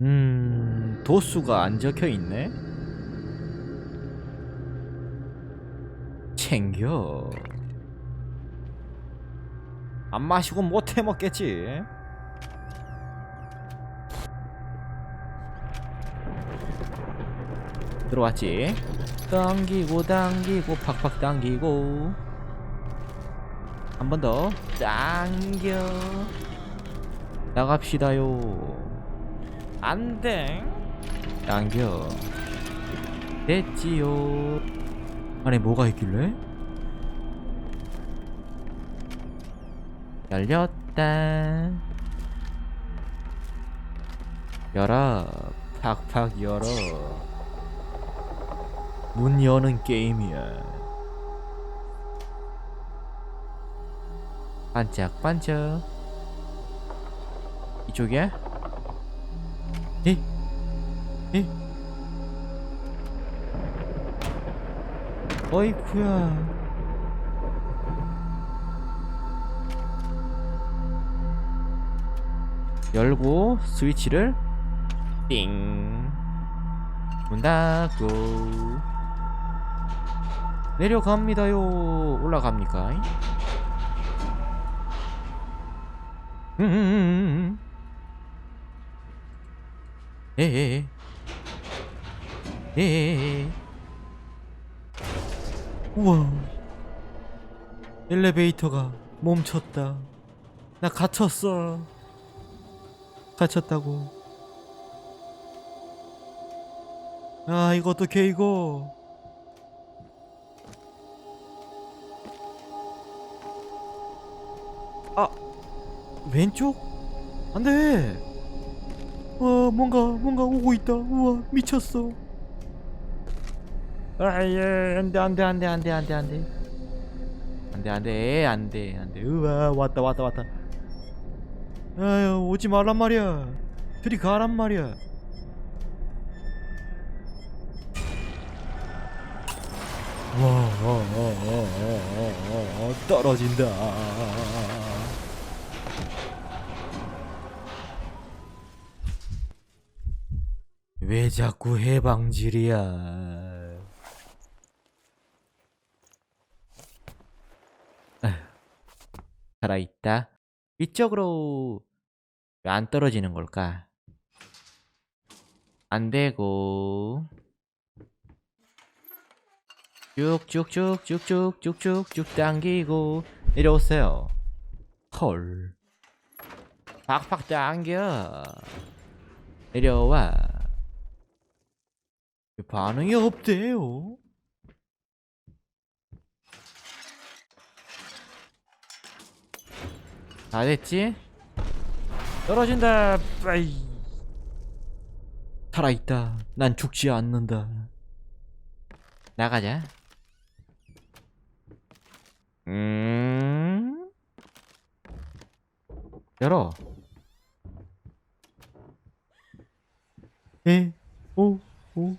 음, 도수가 안 적혀 있네. 챙겨. 안 마시고 못해 먹겠지. 들어왔지. 당기고 당기고 팍팍 당기고 한 번 더 당겨 나갑시다요. 안돼. 당겨. 됐지요. 안에 뭐가 있길래? 열렸다. 열어. 팍팍 열어. 문 여는 게임이야. 반짝반짝. 이쪽이 야? 에? 에? 어이쿠야 열고 스위치를 띵 문 닫고 내려갑니다요 올라갑니까? 음 에에에 에에에 우와. 엘리베이터가 멈췄다. 나 갇혔어. 갇혔다고. 아 이거 어떡해 이거 아 왼쪽? 안돼 와 뭔가 뭔가 오고 있다. 우와 미쳤어. 아예 안돼 안돼 안돼 안돼 안돼 안돼. 안돼 안돼 안돼 안돼. 우와 왔다 왔다 왔다. 아유 오지 말란 말이야. 들이 가란 말이야. 와 와 와 와와 떨어진다 왜 자꾸 해방질이야? 살아있다. 위쪽으로 왜 안 떨어지는 걸까? 안 되고 쭉쭉쭉쭉쭉쭉쭉쭉 당기고 내려오세요. 헐. 팍팍 당겨. 내려와. 반응이 없대요. 다 됐지? 떨어진다. 빠이. 살아있다. 난 죽지 않는다. 나가자. 음. 열어. 에, 오, 오.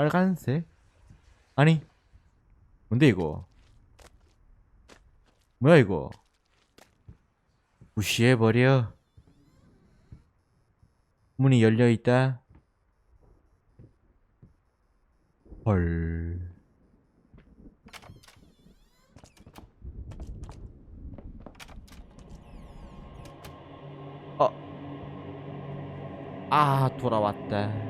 어? 빨간색? 아니 뭔데 이거 뭐야 이거 무시해버려 문이 열려있다 헐 어. 아 돌아왔다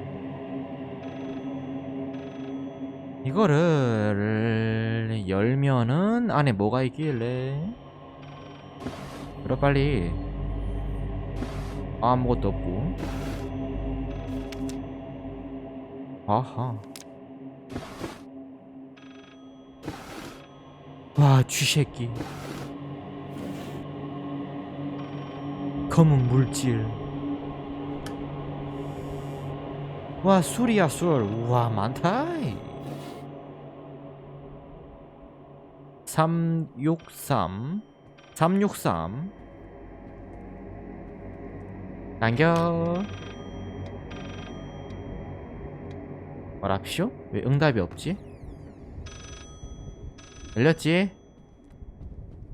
이거를 열면은 안에 뭐가 있길래? 그래 빨리. 아무것도 없고. 아하. 와 쥐새끼. 검은 물질. 와 술이야 술. 우와 많다 363 363 당겨 뭐랍쇼? 왜 응답이 없지? 열렸지?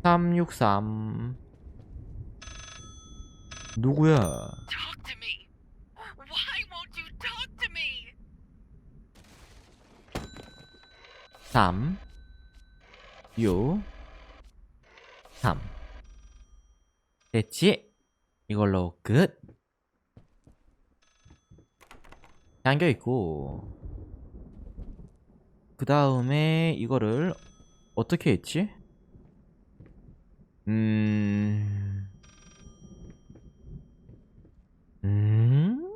363 누구야? Talk to me. Why won't you talk to me? 3 6 3 됐지? 이걸로 끝 잠겨있고 그 다음에 이거를 어떻게 했지? 음... 음?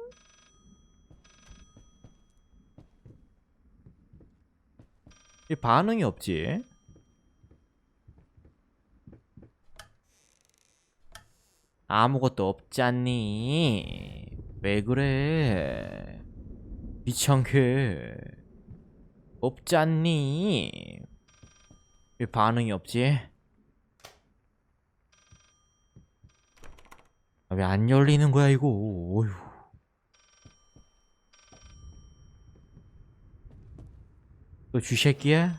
이 반응이 없지? 아무것도 없잖니. 왜 그래? 귀찮게. 없잖니. 왜 반응이 없지? 아, 왜 안 열리는 거야, 이거? 어휴. 또 쥐새끼야?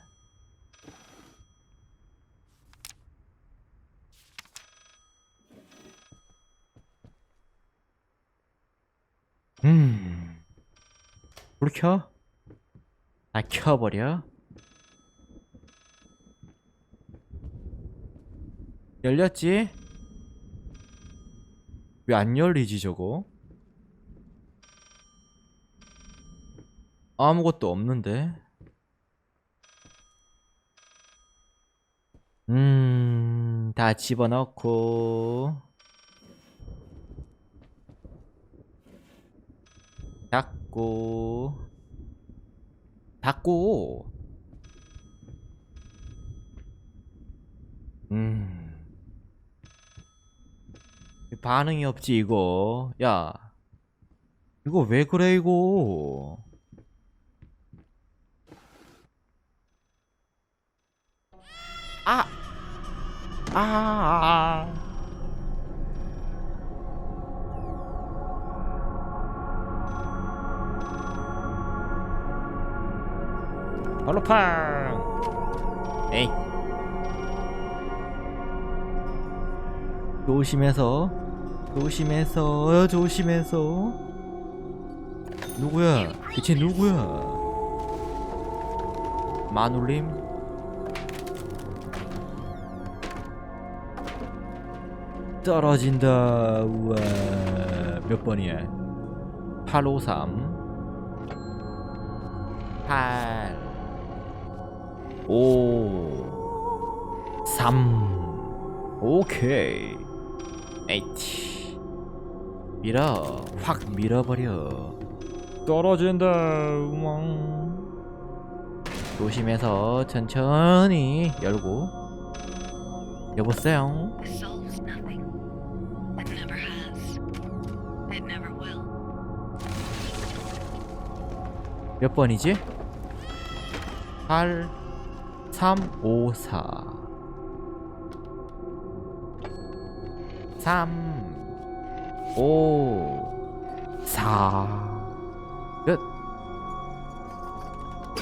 켜? 다 켜버려? 열렸지? 왜 안 열리지 저거? 아무것도 없는데? 음, 다 집어넣고 닫고 닫고. 음. 반응이 없지 이거. 야. 이거 왜 그래 이거? 아 아, 아, 발로팡 에이. 조심해서 조심해서 조심해서. 누구야? 대체 누구야? 마눌림 떨어진다. 우와. 몇 번이야? 853 8 5 3 오케이 에이치 밀어 확 밀어버려 떨어진다 우왕 조심해서 천천히 열고 여보세요. 몇 번이지? 8 3 5 4 3 5 4 끝.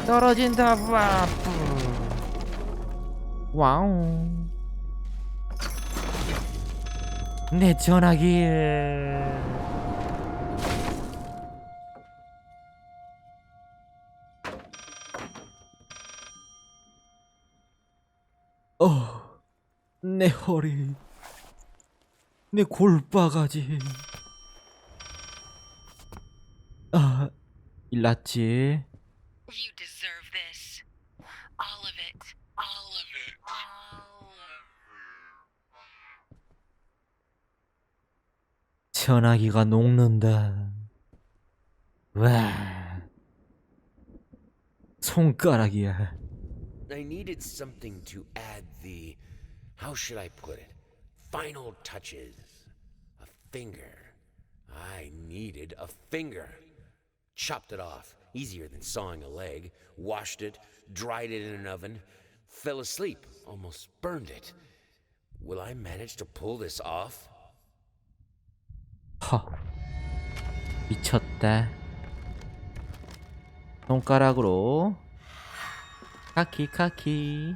떨어진다 와프. 와우. 내 전화기 어, 내 허리, 내 골바가지. 아, 일났지. You deserve this. All of it. All of it. All of 전화기가 녹는다. 와, 손가락이야. I needed something to add the, how should I put it, final touches. A finger. I needed a finger. Chopped it off, easier than sawing a leg, washed it, dried it in an oven, fell asleep, almost burned it. Will I manage to pull this off? 허, 미쳤다. 손가락으로 카키 카키.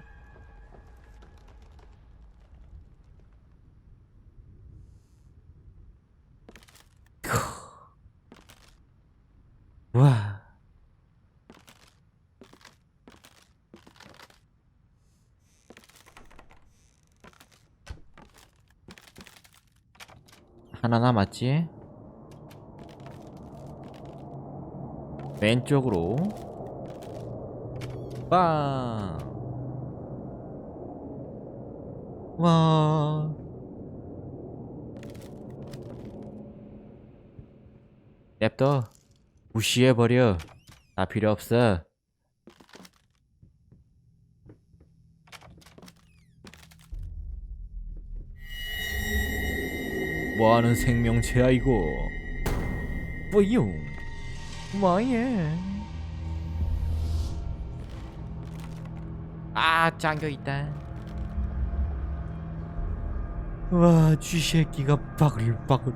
와. 하나 남았지? 왼쪽으로. 빵! 와. 냅둬. 무시해버려. 나 필요 없어. 뭐하는 생명체야 이거 뿌용 뭐예 아 잠겨있다 와 쥐새끼가 바글바글.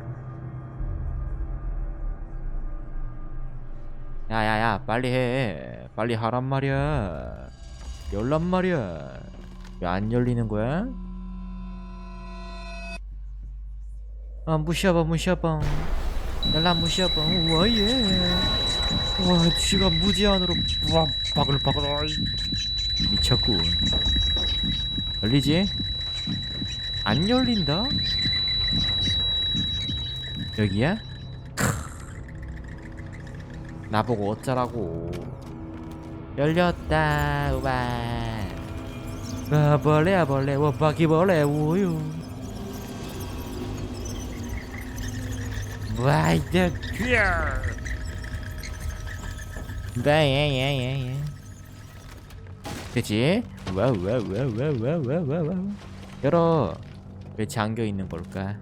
야야야 빨리 해. 빨리 하란 말이야. 열란 말이야. 왜 안 열리는 거야? 아 무시해봐 무시해봐 열라 무시해봐 와예. 와 쥐가 무제한으로 와 바글바글. 미쳤군 열리지? 안 열린다? 여기야? 나보고 어쩌라고. 열렸다 우와 아 벌레야 벌레. 와 바퀴벌레 우유. 와 이제 귀여 예예예예 그치? 와와와와와와와 열어 왜 잠겨 있는 걸까?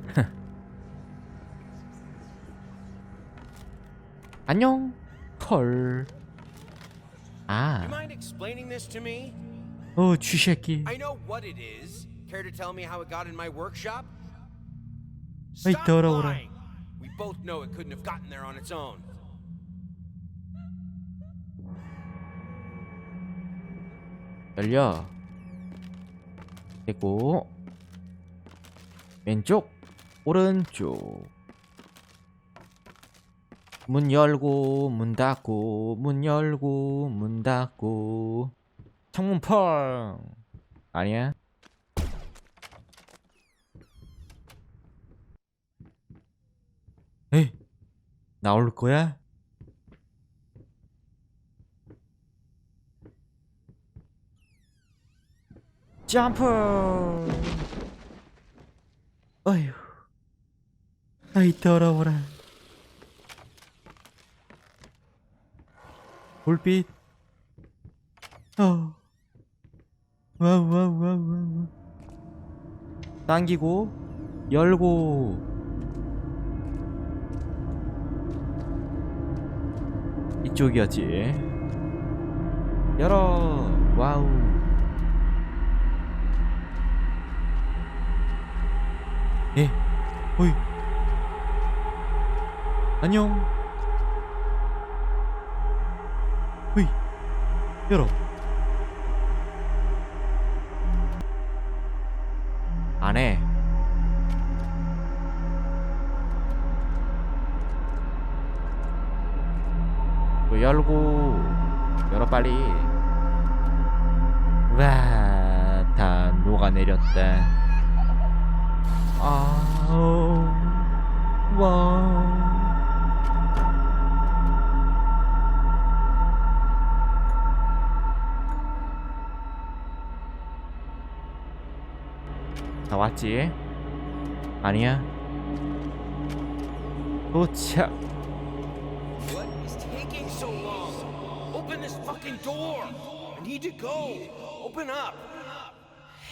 안녕 헐 아? 어 쥐새끼 I know what it is. Care to tell me how it got in my workshop? 아이, 더러워라. We both know it couldn't have gotten there on its own. 열려. 됐고. 왼쪽 오른쪽. 문 열고 문 닫고 문 열고 문 닫고. 창문 펑 아니야? 에이 나올 거야? 점프. 어휴. 아이 더러워라. 불빛. 어. 와와와와와 당기고 열고. 이쪽이었지. 열어. 와우 예. 어이. 안녕. 어이. 열어. 안 해. 또 열고 열어 빨리. 와, 다 녹아내렸다. 아우 와 나왔지? 아니야 도착! Open up!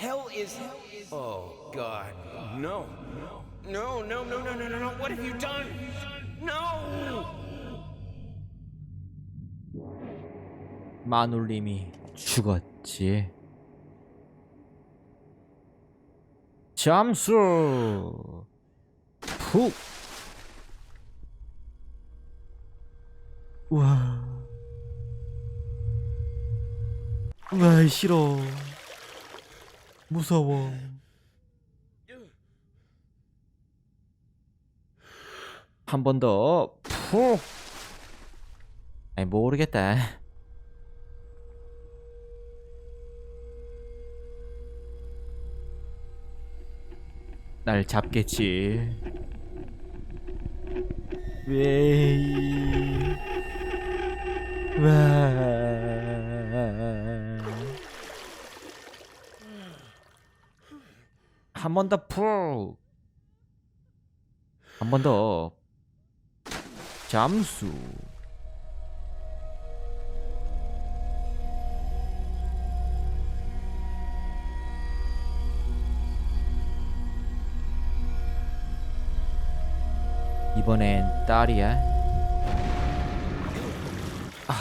Hell is. Oh, God. No. No, no, no, no, no, no, no. What have you done? No! 마눌님이 죽었지 잠수 푹 우와 우와 싫어 무서워 한 번 더 푹 아니 모르겠다. 날 잡겠지. 왜? 와. 한 번 더 푹. 한 번 더. 잠수. 이번엔 딸이야. 아.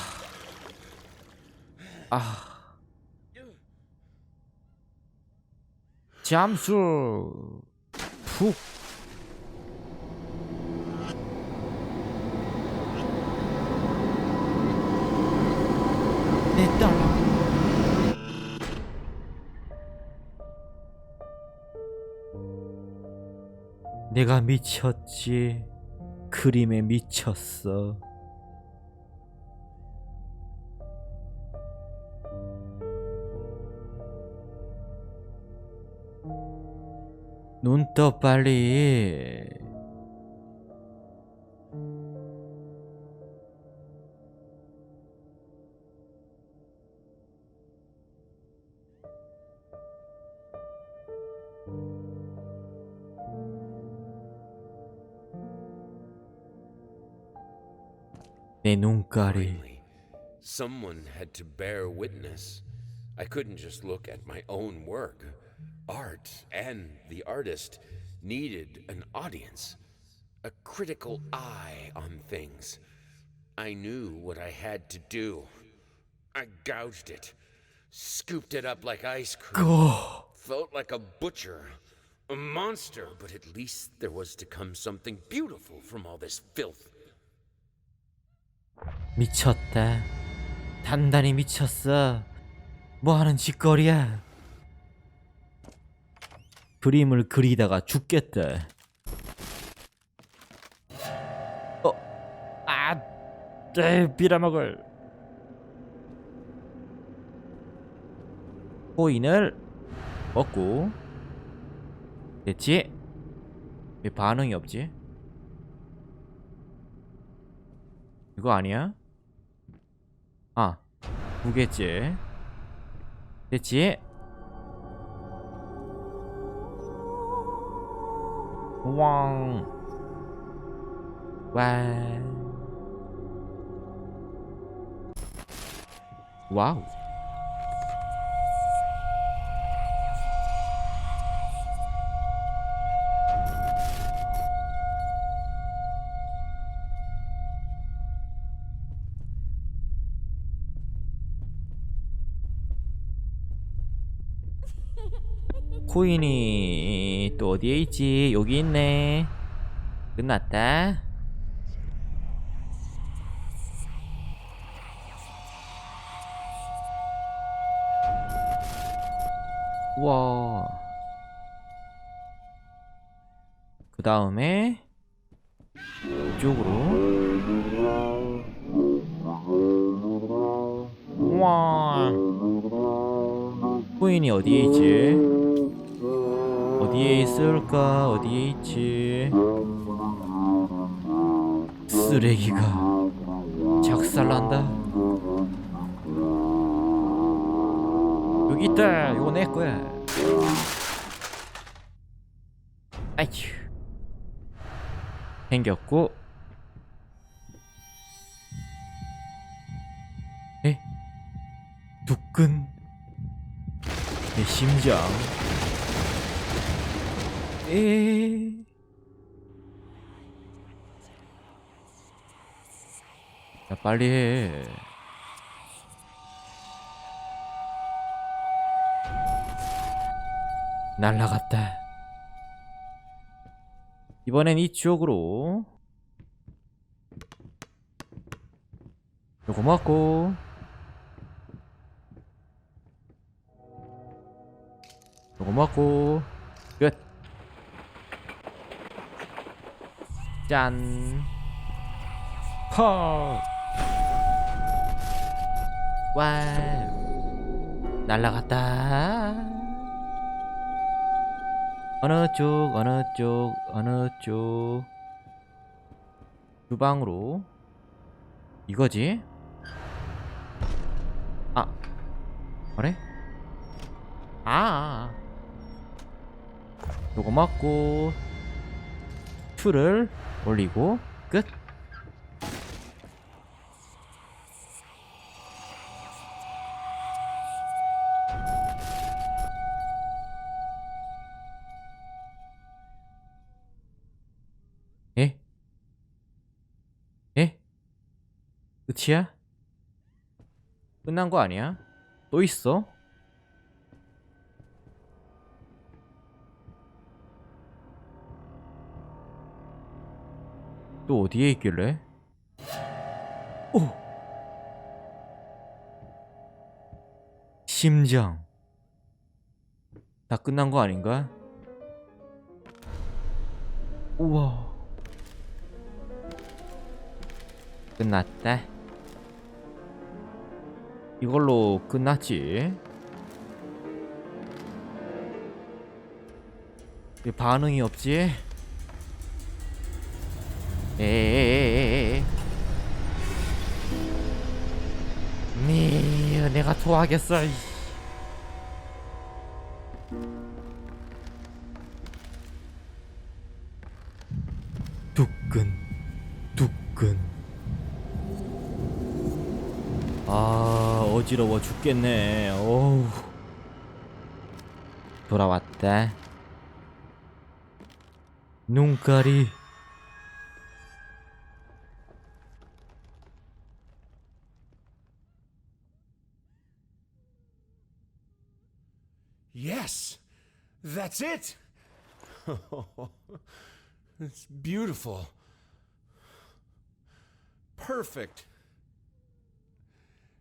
아. 잠수. 푹. 내가 미쳤지. 그림에 미쳤어. 눈 떠 빨리. 내 눈깔이 Finally, someone had to bear witness. I couldn't just look at my own work. Art and the artist needed an audience, a critical eye on things. I knew what I had to do. I gouged it, scooped it up like ice cream. 고 Felt like a butcher, a monster, but at least there was to come something beautiful from all this filth. 미쳤다. 단단히 미쳤어. 뭐 하는 짓거리야? 그림을 그리다가 죽겠다. 어, 아, 에, 빌어먹을. 코인을 먹고 됐지? 왜 반응이 없지? 이거 아니야? 아, 두 개째. 됐지? 왕. 와. 와 코인이 또 어디에 있지? 여기 있네. 끝났다. 우와. 그 다음에 이쪽으로. 우와. 코인이 어디에 있지? 어디에 있을까? 어디에 있지? 쓰레기가 작살난다. 여기 있다. 이거 내 거야. 아이큐. 생겼고. 에? 두근. 내 심장. 에. 야 빨리 해. 날라갔다. 이번엔. 요거 맞고. 요거 맞고. 끝. 짠. 파. 와. 날라갔다. 어느 쪽 어느 쪽 어느 쪽. 주방으로. 이거지? 아. 그래? 아. 요거 먹고. 풀을 올리고 끝 에? 에? 끝이야? 끝난 거 아니야? 또 있어? 또 어디에 있길래? 오! 심장. 다 끝난 거 아닌가? 우와. 끝났다. 이걸로 끝났지. 왜 반응이 없지? 에에에에에. 니 내가. 이. 두근 두근 아 어지러워 죽겠네 어우 돌아왔다 눈깔이 Yes, that's it. it's beautiful. Perfect.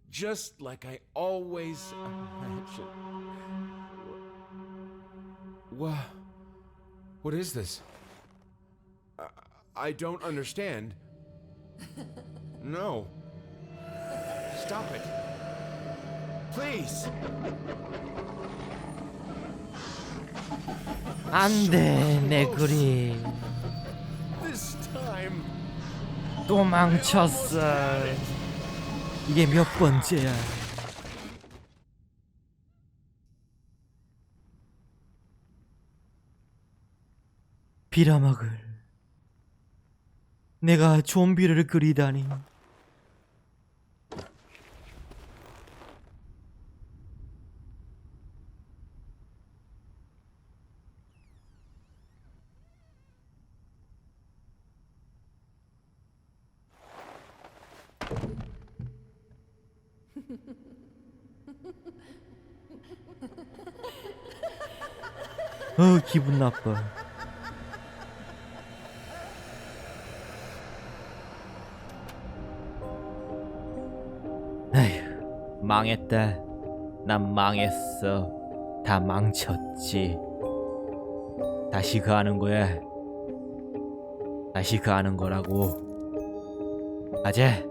Just like I always imagined. What? What is this? I, I don't understand. No. Stop it. Please. 안돼 내 그림. Time. 도망쳤어. 이게 몇 번째야? 빌어먹을. 내가 좀비를 그리다니 어 기분 나빠. 에휴 망했다. 난 망했어. 다 망쳤지. 다시 가는 거야. 다시 가는 거라고. 아, 들